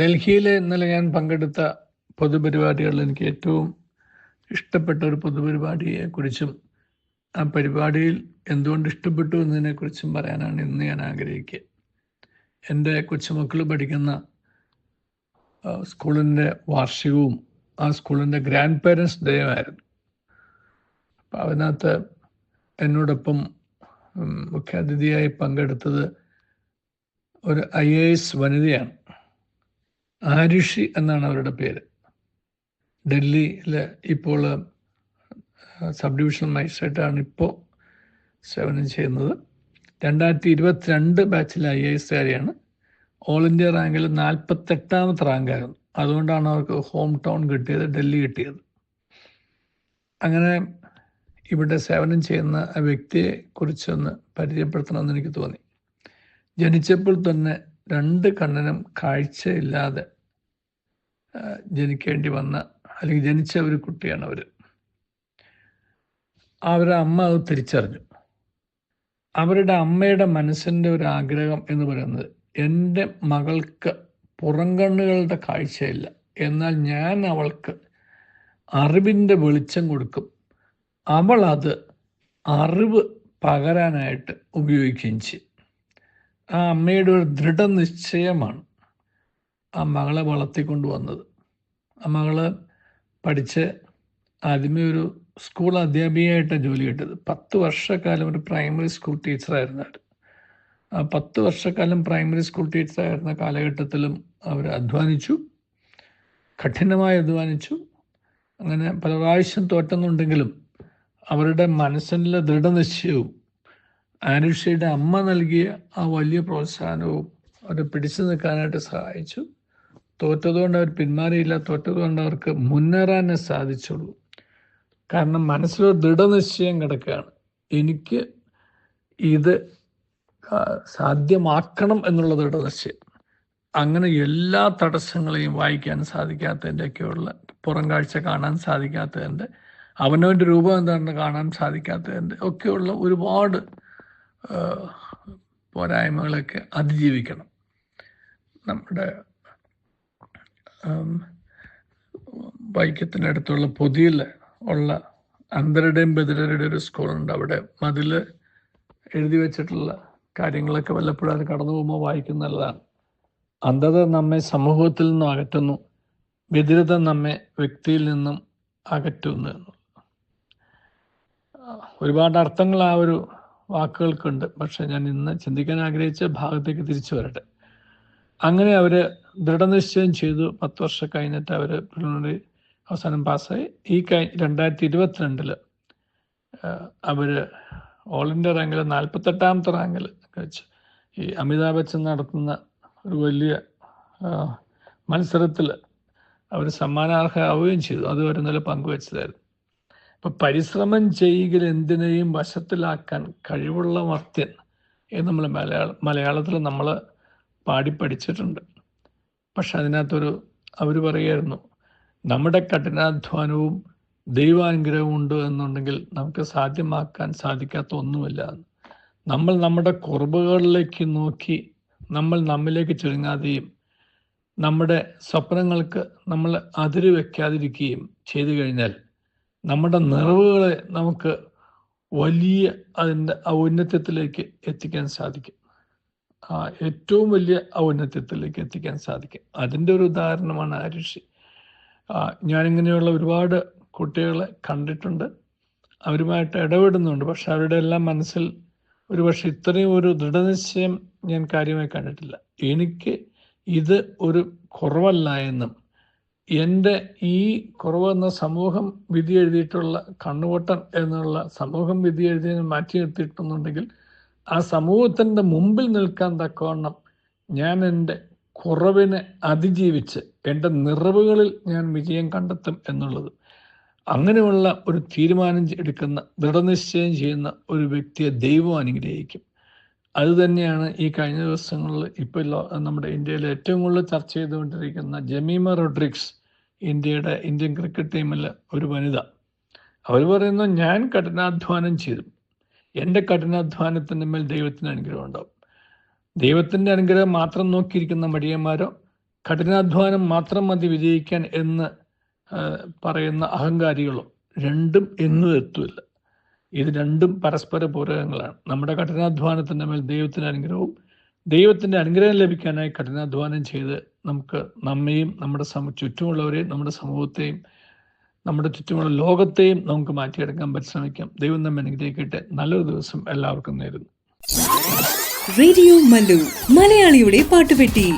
ഡൽഹിയിൽ ഇന്നലെ ഞാൻ പങ്കെടുത്ത പൊതുപരിപാടികളിൽ എനിക്ക് ഏറ്റവും ഇഷ്ടപ്പെട്ട ഒരു പൊതുപരിപാടിയെക്കുറിച്ചും ആ പരിപാടിയിൽ എന്തുകൊണ്ട് ഇഷ്ടപ്പെട്ടു എന്നതിനെക്കുറിച്ചും പറയാനാണ് ഇന്ന് ഞാൻ ആഗ്രഹിക്കുക. എന്റെ കൊച്ചുമക്കൾ പഠിക്കുന്ന സ്കൂളിന്റെ വാർഷികവും ആ സ്കൂളിന്റെ ഗ്രാൻഡ് പേരൻസ് ഡേ ആയിരുന്നു അപ്പം അതിനകത്ത് എന്നോടൊപ്പം മുഖ്യാതിഥിയായി പങ്കെടുത്തത് ഒരു ഐ എ എസ് വനിതയാണ്. ആരുഷി എന്നാണ് അവരുടെ പേര്. ഡൽഹിയിലെ ഇപ്പോൾ സബ് ഡിവിഷണൽ മജിസ്ട്രേറ്റാണ് ഇപ്പോൾ സേവനം ചെയ്യുന്നത്. രണ്ടായിരത്തി ഇരുപത്തിരണ്ട് ബാച്ചിലെ ഐ എ എസ്കാരിയാണ് ഓൾ ഇന്ത്യ റാങ്കിൽ നാൽപ്പത്തെട്ടാമത്തെ റാങ്കായിരുന്നു അതുകൊണ്ടാണ് അവർക്ക് ഹോം ടൗൺ കിട്ടിയത് ഡൽഹി കിട്ടിയത്. അങ്ങനെ ഇവിടെ സേവനം ചെയ്യുന്ന ആ വ്യക്തിയെ കുറിച്ചൊന്ന് പരിചയപ്പെടുത്തണമെന്ന് എനിക്ക് തോന്നി. ജനിച്ചപ്പോൾ തന്നെ രണ്ട് കണ്ണനും കാഴ്ചയില്ലാതെ ജനിക്കേണ്ടി വന്ന അല്ലെങ്കിൽ ജനിച്ച ഒരു കുട്ടിയാണ് അവർ അവരുടെ അമ്മ അത് തിരിച്ചറിഞ്ഞു. അവരുടെ അമ്മയുടെ മനസ്സിന്റെ ഒരു ആഗ്രഹം എന്ന് പറയുന്നത് എന്റെ മകൾക്ക് പുറംകണ്ണുകളുടെ കാഴ്ചയില്ല. എന്നാൽ ഞാൻ അവൾക്ക് അറിവിന്റെ വെളിച്ചം കൊടുക്കും. അവൾ അത് അറിവ് പകരാനായിട്ട് ഉപയോഗിക്കുകയും ചെയ്യും. ആ അമ്മയുടെ ഒരു ദൃഢനിശ്ചയമാണ് ആ മകളെ വളർത്തിക്കൊണ്ട് വന്നത്. ആ മകൾ പഠിച്ച് ആദ്യമേ ഒരു സ്കൂൾ അധ്യാപികയായിട്ട് ജോലി കിട്ടിയത്. പത്ത് വർഷക്കാലം ഒരു പ്രൈമറി സ്കൂൾ ടീച്ചറായിരുന്നു അവർ ആ പത്ത് വർഷക്കാലം പ്രൈമറി സ്കൂൾ ടീച്ചറായിരുന്ന കാലഘട്ടത്തിലും അവർ അധ്വാനിച്ചു. കഠിനമായി അധ്വാനിച്ചു. അങ്ങനെ പല പ്രാവശ്യം തോറ്റുന്നുണ്ടെങ്കിലും അവരുടെ മനസ്സിലെ ദൃഢനിശ്ചയവും ആനുഷയുടെ അമ്മ നൽകിയ ആ വലിയ പ്രോത്സാഹനവും അവരെ പിടിച്ചു നിൽക്കാനായിട്ട് സഹായിച്ചു. തോറ്റതുകൊണ്ട് അവർ പിന്മാറിയില്ല. തോറ്റതുകൊണ്ട് അവർക്ക് മുന്നേറാനേ സാധിച്ചുള്ളൂ. കാരണം മനസ്സിലൊരു ദൃഢനിശ്ചയം കിടക്കുകയാണ്. എനിക്ക് ഇത് സാധ്യമാക്കണം എന്നുള്ള ദൃഢനിശ്ചയം. അങ്ങനെ എല്ലാ തടസ്സങ്ങളെയും വായിക്കാൻ സാധിക്കാത്തതിന്റെയൊക്കെയുള്ള പുറം കാഴ്ച കാണാൻ സാധിക്കാത്തതിന്റെ അവനവന്റെ രൂപം എന്താണെന്ന് കാണാൻ സാധിക്കാത്തതിന്റെ ഒക്കെയുള്ള ഒരുപാട് പോരായ്മകളൊക്കെ അതിജീവിക്കണം. നമ്മുടെ വൈക്കത്തിനടുത്തുള്ള പൊതിയിൽ ഉള്ള അന്തരുടെയും ബദിരരുടെയും ഒരു സ്കൂളുണ്ട് അവിടെ മതിൽ എഴുതി വെച്ചിട്ടുള്ള കാര്യങ്ങളൊക്കെ വല്ലപ്പോഴും അത് കടന്നു പോകുമ്പോൾ വായിക്കുന്ന നല്ലതാണ്. അന്ധത നമ്മെ സമൂഹത്തിൽ നിന്നും അകറ്റുന്നു. ബദിരത നമ്മെ വ്യക്തിയിൽ നിന്നും അകറ്റുന്നു ഒരുപാട് അർത്ഥങ്ങൾ ആ ഒരു വാക്കുകൾക്കുണ്ട്. പക്ഷെ ഞാൻ ഇന്ന് ചിന്തിക്കാൻ ആഗ്രഹിച്ച ഭാഗത്തേക്ക് തിരിച്ചു വരട്ടെ. അങ്ങനെ അവർ ദൃഢനിശ്ചയം ചെയ്തു. പത്ത് വർഷം കഴിഞ്ഞിട്ട് അവർ പ്രിലിമിനറി അവസാനം പാസ്സായി. ഈ കഴി രണ്ടായിരത്തി ഇരുപത്തിരണ്ടിൽ അവർ ഓൾ ഇന്ത്യ റാങ്കിൽ നാൽപ്പത്തെട്ടാമത്തെ റാങ്കിൽ വെച്ച് ഈ അമിതാഭ് ബച്ചൻ നടത്തുന്ന ഒരു വലിയ മത്സരത്തിൽ അവർ സമ്മാനാർഹമാവുകയും ചെയ്തു. അത് നല്ല പങ്കുവച്ചതായിരുന്നു. അപ്പം പരിശ്രമം ചെയ്യുക എന്തിനേയും വശത്തിലാക്കാൻ കഴിവുള്ള മർത്യൻ എന്ന് നമ്മൾ മലയാള മലയാളത്തിൽ നമ്മൾ പാടി പഠിച്ചിട്ടുണ്ട്. പക്ഷെ അതിനകത്തൊരു അവർ പറയുമായിരുന്നു നമ്മുടെ കഠിനാധ്വാനവും ദൈവാനുഗ്രഹവും ഉണ്ട് എന്നുണ്ടെങ്കിൽ നമുക്ക് സാധ്യമാക്കാൻ സാധിക്കാത്ത ഒന്നുമില്ല നമ്മൾ നമ്മുടെ കുറവുകളിലേക്ക് നോക്കി നമ്മൾ നമ്മിലേക്ക് ചുരുങ്ങാതെയും നമ്മുടെ സ്വപ്നങ്ങൾക്ക് നമ്മൾ അതിര് വയ്ക്കാതിരിക്കുകയും ചെയ്തു കഴിഞ്ഞാൽ നമ്മുടെ നിറവുകളെ നമുക്ക് വലിയ അതിന്റെ ഔന്നത്യത്തിലേക്ക് എത്തിക്കാൻ സാധിക്കും. ആ ഏറ്റവും വലിയ ഔന്നത്യത്തിലേക്ക് എത്തിക്കാൻ സാധിക്കും. അതിന്റെ ഒരു ഉദാഹരണമാണ് ആരുഷി ഞാനിങ്ങനെയുള്ള ഒരുപാട് കുട്ടികളെ കണ്ടിട്ടുണ്ട്. അവരുമായിട്ട് ഇടപെടുന്നുണ്ട്. പക്ഷെ അവരുടെ എല്ലാം മനസ്സിൽ ഒരു പക്ഷെ ഇത്രയും ഒരു ദൃഢനിശ്ചയം ഞാൻ കാര്യമായി കണ്ടിട്ടില്ല. എനിക്ക് ഇത് ഒരു കുറവല്ല എന്നും എന്റെ ഈ കുറവെന്ന സമൂഹം വിധി എഴുതിയിട്ടുള്ള കണ്ണുവട്ടൻ എന്നുള്ള സമൂഹം വിധി എഴുതിയതിനെ മാറ്റി നിർത്തിയിട്ടുണ്ടെങ്കിൽ ആ സമൂഹത്തിന്റെ മുമ്പിൽ നിൽക്കാൻ തക്കവണ്ണം ഞാൻ എന്റെ കുറവിനെ അതിജീവിച്ച് എന്റെ നിറവുകളിൽ ഞാൻ വിജയം കണ്ടെത്തും എന്നുള്ളത്. അങ്ങനെയുള്ള ഒരു തീരുമാനം എടുക്കുന്ന ദൃഢനിശ്ചയം ചെയ്യുന്ന ഒരു വ്യക്തിയെ ദൈവം അനുഗ്രഹിക്കും. അത് തന്നെയാണ് ഈ കഴിഞ്ഞ ദിവസങ്ങളിൽ ഇപ്പോൾ നമ്മുടെ ഇന്ത്യയിൽ ഏറ്റവും കൂടുതൽ ചർച്ച ചെയ്തുകൊണ്ടിരിക്കുന്ന ജമീമ റോഡ്രിക്സ് ഇന്ത്യയുടെ ഇന്ത്യൻ ക്രിക്കറ്റ് ടീമിൽ ഒരു വനിത. അവർ പറയുന്നു ഞാൻ കഠിനാധ്വാനം ചെയ്തു. എന്റെ കഠിനാധ്വാനത്തിന്റെ മേൽ ദൈവത്തിന്റെ അനുഗ്രഹം ഉണ്ടാവും. ദൈവത്തിന്റെ അനുഗ്രഹം മാത്രം നോക്കിയിരിക്കുന്ന മടിയന്മാരോ കഠിനാധ്വാനം മാത്രം മതി വിജയിക്കാൻ എന്ന് പറയുന്ന അഹങ്കാരികളോ രണ്ടും എന്നും എത്തുമില്ല ഇത് രണ്ടും പരസ്പര പൂരകങ്ങളാണ്. നമ്മുടെ കഠിനാധ്വാനത്തിന്റെ മേൽ ദൈവത്തിന്റെ അനുഗ്രഹവും ദൈവത്തിന്റെ അനുഗ്രഹം ലഭിക്കാനായി കഠിനാധ്വാനം ചെയ്ത് നമുക്ക് നമ്മയും നമ്മുടെ സമ ചുറ്റുമുള്ളവരെയും നമ്മുടെ സമൂഹത്തെയും നമ്മുടെ ചുറ്റുമുള്ള ലോകത്തെയും നമുക്ക് മാറ്റിയെടുക്കാൻ പരിശ്രമിക്കാം. ദൈവം നമ്മെ അനുഗ്രഹിക്കട്ടെ. നല്ലൊരു ദിവസം എല്ലാവർക്കും നേരുന്നു. റേഡിയോ മലയാളിയുടെ പാട്ടുപെട്ടി.